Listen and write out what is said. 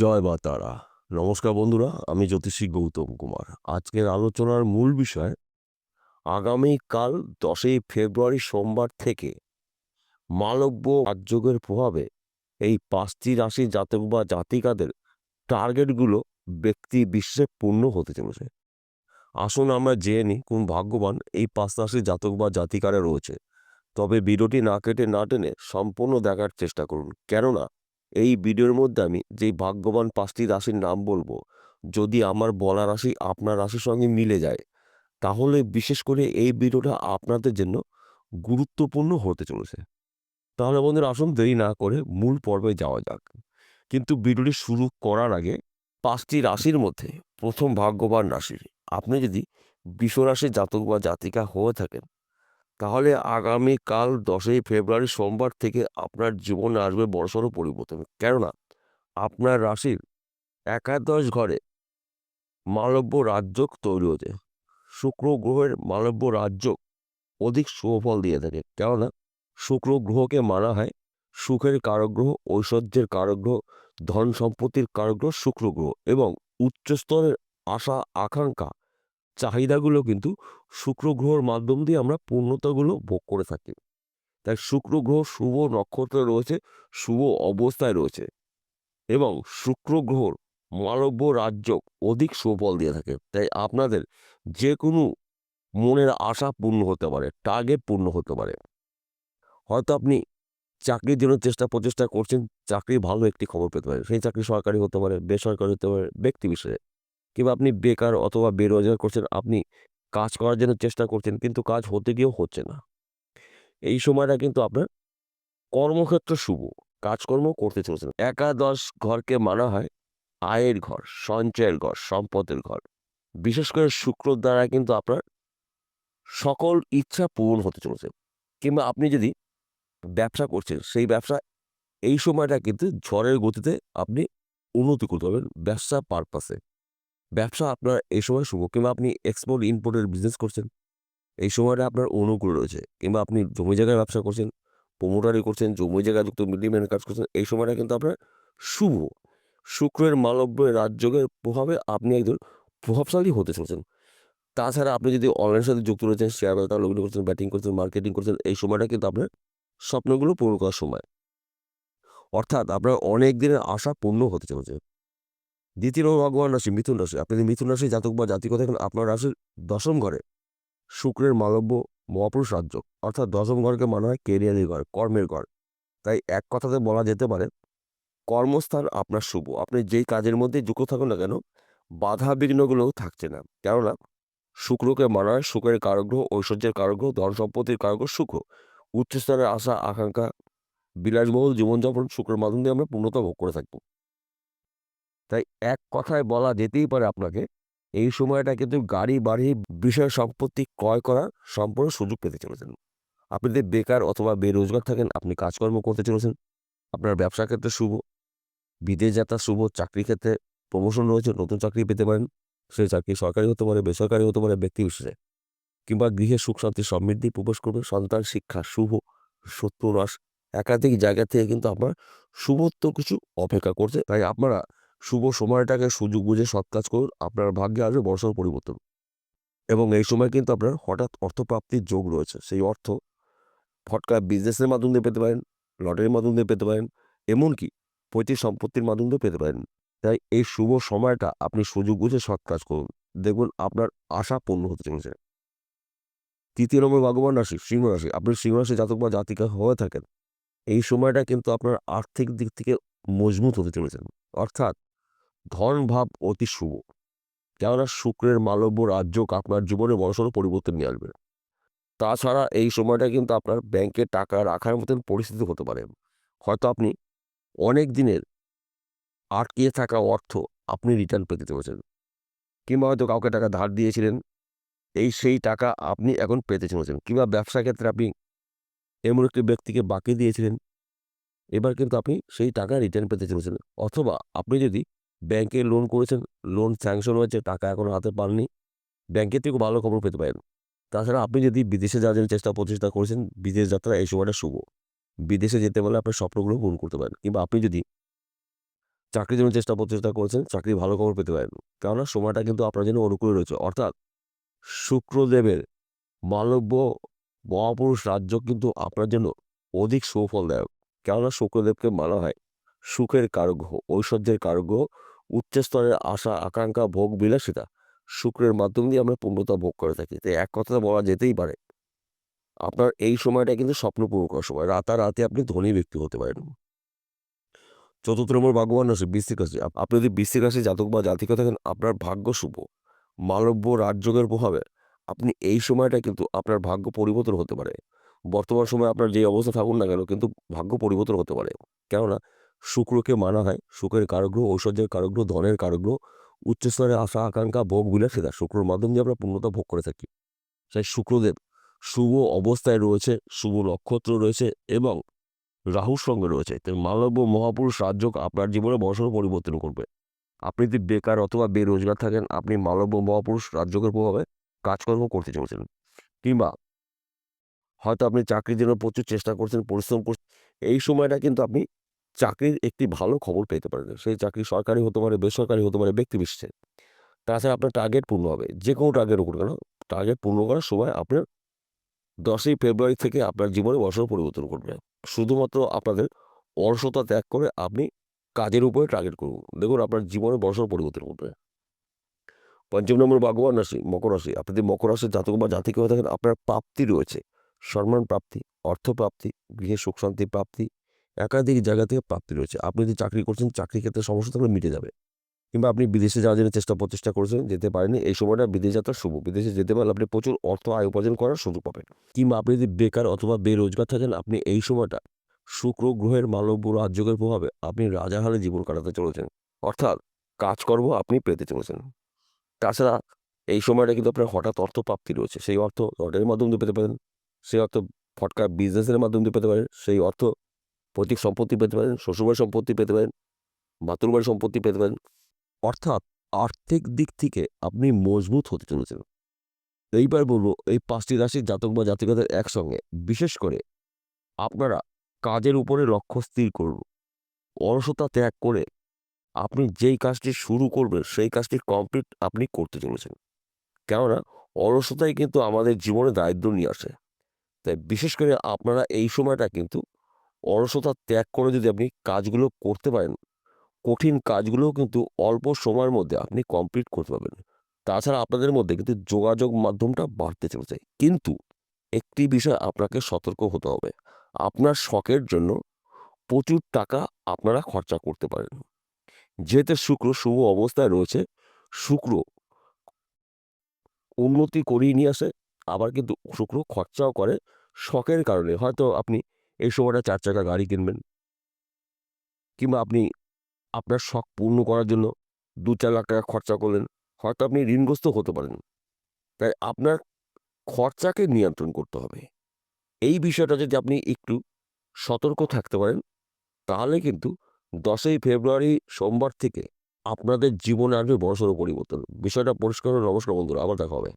জয় বা তারা। নমস্কার বন্ধুরা, আমি জ্যোতিষী গৌতম কুমার। আজকের আলোচনার মূল বিষয়, আগামীকাল দশই ফেব্রুয়ারি সোমবার থেকে মালব্য রাজযোগের প্রভাবে এই পাঁচটি রাশি জাতক বা জাতিকাদের টার্গেটগুলো ব্যক্তি বিশ্বে পূর্ণ হতে চলেছে। আসুন আমরা জেনে নিই কোন ভাগ্যবান এই পাঁচ রাশি জাতক বা জাতিকারা রয়েছে। তবে ভিডিওটি না কেটে না টেনে সম্পূর্ণ দেখার চেষ্টা করুন। কেননা এই ভিডিওর মধ্যে আমি যেই ভাগ্যবান পাঁচটি রাশির নাম বলব, যদি আমার বলা রাশি আপনার রাশির সঙ্গে মিলে যায়, তাহলে বিশেষ করে এই ভিডিওটা আপনাদের জন্য গুরুত্বপূর্ণ হতে চলেছে। তাহলে বন্ধুরা আসুন দেরি না করে মূল পর্বে যাওয়া যাক। কিন্তু ভিডিওটি শুরু করার আগে পাঁচটি রাশির মধ্যে প্রথম ভাগ্যবান রাশি আপনি যদি বিশ্বরাশির জাতক বা জাতিকা হয়ে থাকেন তাহলে আগামীকাল দশই ফেব্রুয়ারি সোমবার থেকে আপনার জীবনে আসবে বড়সড় পরিবর্তন। কেননা, আপনার রাশির একাদশ ঘরে মালব্য রাজযোগ তৈরি হতে, শুক্র গ্রহের মালব্য রাজযোগ অধিক শুভফল দিয়ে থাকে। কেননা, শুক্র গ্রহকে মানা হয়, সুখের কারগ্রহ ঐশ্বর্যের কারগ্রহ ধন সম্পত্তির কারগ্রহ শুক্র গ্রহ এবং উচ্চস্তরের আশা আকাঙ্ক্ষা চাহিদাগুলো কিন্তু শুক্র গ্রহর মাধ্যম দিয়ে আমরা পূর্ণতাগুলো ভোগ করে থাকি। তাই শুক্র গ্রহ শুভ নক্ষত্রে রয়েছে, শুভ অবস্থায় রয়েছে এবং শুক্র গ্রহর মালব্য রাজ্য অধিক সুফল দিয়ে থাকে। তাই আপনাদের যে কোনো মনের আশা পূর্ণ হতে পারে টার্গেট পূর্ণ হতে পারে। হয়তো আপনি চাকরির জন্য চেষ্টা প্রচেষ্টা করছেন, চাকরি ভালো একটি খবর পেতে পারে। সেই চাকরি সরকারি হতে পারে, বেসরকারি হতে পারে, ব্যক্তি বিষয়ে। কিংবা আপনি বেকার অথবা বেরোজগার করছেন, আপনি কাজ করার জন্য চেষ্টা করছেন, কিন্তু কাজ হতে গিয়েও হচ্ছে না। এই সময়টা কিন্তু আপনার কর্মক্ষেত্র শুভ, কাজকর্ম করতে চলেছেন। একাদশ ঘরকে মানা হয় আয়ের ঘর, সঞ্চয়ের ঘর, সম্পদের ঘর। বিশেষ করে শুক্র দ্বারা কিন্তু আপনার সকল ইচ্ছা পূরণ হতে চলেছে। কিংবা আপনি যদি ব্যবসা করছেন, সেই ব্যবসা এই সময়টা কিন্তু ঝড়ের গতিতে আপনি উন্নতি করতে পারবেন ব্যবসা পারপাসে। ব্যবসা আপনার এই সময় শুভ কিংবা আপনি এক্সপোর্ট ইম্পোর্টের বিজনেস করছেন, এই সময়টা আপনার অনুকূল রয়েছে। কিংবা আপনি জমি জায়গায় ব্যবসা করছেন প্রমোটারি করছেন, জমি জায়গায় যুক্ত মিডিয়ামের কাজ করছেন, এই সময়টা কিন্তু আপনার শুভ। শুক্রের মালব্যের রাজযোগের প্রভাবে আপনি একজন প্রভাবশালী হতে চলেছেন। তাছাড়া আপনি যদি অনলাইনের সাথে যুক্ত রয়েছেন শেয়ার বাজার লগ্ন করছেন ব্যাটিং করছেন মার্কেটিং করছেন, এই সময়টা কিন্তু আপনার স্বপ্নগুলো পূরণ করার সময়। অর্থাৎ আপনার অনেক দিনের আশা পূর্ণ হতে চলেছে। দ্বিতীয় ভগবান রাশি মিথুন রাশি। আপনি যদি মিথুন রাশি জাতক বা জাতিক থাকেন আপনার রাশির দশম ঘরে শুক্রের মালব্য মহাপুরুষ রাজ্য অর্থাৎ দশম ঘরকে মানা হয় কেরিয়ারের ঘর, কর্মের ঘর। তাই এক কথাতে বলা যেতে পারে, কর্মস্থান আপনার শুভ। আপনি যেই কাজের মধ্যে যুক্ত থাকুন না কেন, বাধা বিঘ্নগুলোও থাকছে না। কেননা, শুক্রকে মানা হয় শুক্রের কারগ্রহ, ঐশ্বর্যের কারগ্রহ, ধন সম্পত্তির কারগ্রহ, শুক্র। উচ্চস্তরের আশা, আকাঙ্ক্ষা, বিলাসবহুল জীবনযাপন শুক্রের মাধ্যম দিয়ে আমরা পূর্ণতা ভোগ করে থাকব। তাই এক কথায় বলা যেতেই পারে আপনাকে, এই সময়টা কিন্তু গাড়ি বাড়ি বিষয় সম্পত্তি ক্রয় করার সম্পূর্ণ সুযোগ পেতে চলেছেন। আপনি যদি বেকার অথবা বেরোজগার থাকেন, আপনি কাজকর্ম করতে চলেছেন, আপনার ব্যবসা ক্ষেত্রে শুভ, বিদেশ যাত্রা শুভ, চাকরি ক্ষেত্রে প্রমোশন রয়েছে, নতুন চাকরি পেতে পারেন সেই চাকরি সরকারি হতে পারে, বেসরকারি হতে পারে, ব্যক্তি বিশেষে, কিংবা গৃহে সুখ শান্তি সমৃদ্ধি প্রবেশ করবে, সন্তান শিক্ষা শুভ শত্রু নাশ একাধিক জায়গা থেকে কিন্তু আপনার শুভত্ব কিছু অপেক্ষা করছে, তাই আপনারা শুভ সময়টাকে সুযোগ বুঝে সৎ কাজ করুন, আপনার ভাগ্যে আসবে বড়সড় পরিবর্তন। এবং এই সময় কিন্তু আপনার হঠাৎ অর্থপ্রাপ্তির যোগ রয়েছে। সেই অর্থ ফটকা বিজনেসের মাধ্যম দিয়ে পেতে পারেন, লটারির মাধ্যম দিয়ে পেতে পারেন, এমনকি পৈতৃক সম্পত্তির মাধ্যম দিয়ে পেতে পারেন। তাই এই শুভ সময়টা আপনি সুযোগ বুঝে সৎ কাজ করুন। দেখুন, আপনার আশা পূর্ণ হতে চলেছে। তৃতীয় নম্বর ভগবান রাশি, সিংহ রাশি। আপনি সিংহ রাশি জাতক বা জাতিকা হয়ে থাকেন। এই সময়টা কিন্তু আপনার আর্থিক দিক থেকে মজবুত হতে চলেছেন। অর্থাৎ ধন ভাব অতি শুভ। কেননা শুক্রের মালব্য রাজ্য আপনার জীবনে বড়সড় পরিবর্তন নিয়ে আসবে। তাছাড়া এই সময়টা কিন্তু আপনার ব্যাংকে টাকা রাখার মতন পরিস্থিতি হতে পারে। হয়তো আপনি অনেক দিনের আটকিয়ে থাকা অর্থ আপনি রিটার্ন পেতে চলেছেন। কিংবা হয়তো কাউকে টাকা ধার দিয়েছিলেন, এই সেই টাকা আপনি এখন পেতে চলেছেন। কিংবা ব্যবসা ক্ষেত্রে আপনি এমন একটি ব্যক্তিকে বাকি দিয়েছিলেন, এবার কিন্তু আপনি সেই টাকা রিটার্ন পেতে চলেছেন। অথবা আপনি যদি ব্যাংকে লোন করেছেন লোন স্যাংশন হয়েছে, টাকা এখনও হাতে পাননি। ব্যাংকের থেকেও ভালো খবর পেতে পারেন। তাছাড়া আপনি যদি বিদেশে যাওয়ার চেষ্টা প্রচেষ্টা করেছেন, বিদেশ যাত্রা এই সময়টা শুভ। বিদেশে যেতে পারলে আপনার স্বপ্নগুলো পূরণ করতে পারেন। কিংবা আপনি যদি চাকরির জন্য চেষ্টা প্রচেষ্টা করেছেন চাকরি ভালো খবর পেতে পারেন। কেননা সময়টা কিন্তু আপনার জন্য অনুকূলে রয়েছে। অর্থাৎ শুক্রদেবের মালব্য মহাপুরুষ রাজ্য কিন্তু আপনার জন্য অধিক সুফলদায়ক। কেননা শুক্রদেবকে মানা হয়। সুখের কারগ্রহ ঐশ্বর্যের কারগ্রহ উচ্চস্তরের আশা, আকাঙ্ক্ষা, ভোগ বিলাসিতা, শুক্রের মাধ্যম দিয়ে আমরা পূর্ণতা ভোগ করে থাকি। তাই এক কথা বলা যেতেই পারে, আপনার এই সময়টা কিন্তু স্বপ্ন পূরণ করার সময়। রাতারাতি আপনি ধনী ব্যক্তি হতে পারেন। চতুর্থ নম্বর ভাগ্যবান রাশি, বৃশ্চিক রাশি। আপনি যদি বৃশ্চিক রাশি জাতক বা জাতিকা থাকেন, আপনার ভাগ্য শুভ। মালব্য, রাজযোগের প্রভাবে আপনি এই সময়টা কিন্তু আপনার ভাগ্য পরিবর্তন হতে পারে। বর্তমান সময়ে আপনার যে অবস্থা থাকুন না কেন, কিন্তু ভাগ্য পরিবর্তন হতে পারে। কেননা শুক্রকে মানা হয়। সুখের কারগ্রহ ঐশ্বর্যের কারগ্রহ, ধনের কারগ্রহ উচ্চস্তরের আশা আকাঙ্ক্ষা, ভোগ বিলাসিতা শুক্রর মাধ্যম দিয়ে আমরা পূর্ণতা ভোগ করে থাকি। তাই শুক্রদেব শুভ অবস্থায় রয়েছে, শুভ নক্ষত্র রয়েছে এবং রাহুর সঙ্গে রয়েছে। তাই মালব্য মহাপুরুষ রাজযোগ আপনার জীবনে বড়সড় পরিবর্তন করবে। আপনি যদি বেকার অথবা বেরোজগার থাকেন, আপনি মালব্য মহাপুরুষ রাজযোগের প্রভাবে কাজকর্ম করতে চলেছেন। কিংবা হয়তো আপনি চাকরির জন্য প্রচুর চেষ্টা করছেন, পরিশ্রম করছেন, এই সময়টা কিন্তু আপনি চাকরির একটি ভালো খবর পেতে পারেন। সেই চাকরি সরকারি হতে পারে, বেসরকারি হতে পারে, ব্যক্তি বিশেষে। তাছাড়া আপনার টার্গেট পূর্ণ হবে। যে কোনো টার্গেট উপর কেন? টার্গেট পূর্ণ করার সময় আপনার দশই ফেব্রুয়ারি থেকে আপনার জীবনে বছর পরিবর্তন করবে। শুধুমাত্র আপনাদের অলসতা ত্যাগ করে আপনি কাজের উপরে টার্গেট করুন। দেখুন, আপনার জীবনে বছর পরিবর্তন করবে। পঞ্চম নম্বর, ভাগ্যবান রাশি, মকর রাশি। আপনি যদি মকর রাশির জাতক বা জাতিকে হয়ে থাকেন, আপনার প্রাপ্তি রয়েছে। সম্মান প্রাপ্তি অর্থ প্রাপ্তি গৃহে সুখ শান্তি প্রাপ্তি একাধিক জায়গা থেকে প্রাপ্তি রয়েছে। আপনি যদি চাকরি করছেন চাকরি ক্ষেত্রে সমস্যা থাকলে মিটে যাবে। কিংবা আপনি বিদেশে যাওয়ার জন্য চেষ্টা, প্রচেষ্টা করেছেন, যেতে পারেনি এই সময়টা বিদেশ যাত্রা শুভ। বিদেশে যেতে পারলে আপনি প্রচুর অর্থ আয় উপার্জন করার সুযোগ পাবেন। কিংবা আপনি যদি বেকার অথবা বেরোজগার থাকেন, আপনি এই সময়টা শুক্র গ্রহের মালব্য রাজযোগের প্রভাবে আপনি রাজাহালে জীবন কাটাতে চলেছেন। অর্থাৎ কাজকর্ম আপনি পেতে চলেছেন। তাছাড়া এই সময়টা কিন্তু আপনার হঠাৎ অর্থ প্রাপ্তি রয়েছে। সেই অর্থ লটারির মাধ্যম দিয়ে পেতে পারেন, সেই অর্থ ফটকা বিজনেসের মাধ্যম দিয়ে পেতে পারেন, সেই অর্থ পৈতৃক সম্পত্তি পেতে পারেন, শ্বশুরবাড়ির সম্পত্তি পেতে পারেন বাথরুমবাড়ির সম্পত্তি পেতে পারেন। অর্থাৎ আর্থিক দিক থেকে আপনি মজবুত হতে চলেছেন। এইবার বলব, এই পাঁচটি রাশির জাতক বা জাতিকাদের একসঙ্গে, বিশেষ করে আপনারা কাজের উপরে লক্ষ্য স্থির করুন। অলসতা ত্যাগ করে আপনি যেই কাজটি শুরু করবেন, সেই কাজটি কমপ্লিট আপনি করতে চলেছেন। কেননা, অলসতাই কিন্তু আমাদের জীবনে দারিদ্র নিয়ে আসে। তাই বিশেষ করে আপনারা এই সময়টা কিন্তু অলসতা ত্যাগ করে যদি আপনি কাজগুলো করতে পারেন, কঠিন কাজগুলোও কিন্তু অল্প সময়ের মধ্যে আপনি কমপ্লিট করতে পারবেন। তাছাড়া আপনাদের মধ্যে কিন্তু যোগাযোগ মাধ্যমটা বাড়তে চলেছে। কিন্তু একটি বিষয় আপনাকে সতর্ক হতে হবে। আপনার শখের জন্য প্রচুর টাকা আপনারা খরচা করতে পারেন। যেহেতু শুক্র শুভ অবস্থায় রয়েছে, শুক্র উন্নতি করিয়ে নিয়ে আসে, আবার কিন্তু শুক্র খরচাও করে শখের কারণে। হয়তো আপনি এই সময়টা চার চাকা গাড়ি কিনবেন। কিংবা আপনি আপনার শখ পূর্ণ করার জন্য দু চার লাখ টাকা খরচা করলেন, হয়তো আপনি ঋণগ্রস্ত হতে পারেন। তাই আপনার খরচাকে নিয়ন্ত্রণ করতে হবে। এই বিষয়টা যদি আপনি একটু সতর্ক থাকতে পারেন, তাহলে কিন্তু দশই ফেব্রুয়ারি সোমবার থেকে আপনাদের জীবনে আসবে বড়সড় পরিবর্তন। বিষয়টা পরিষ্কার। নমস্কার বন্ধুরা, আবার দেখা হবে।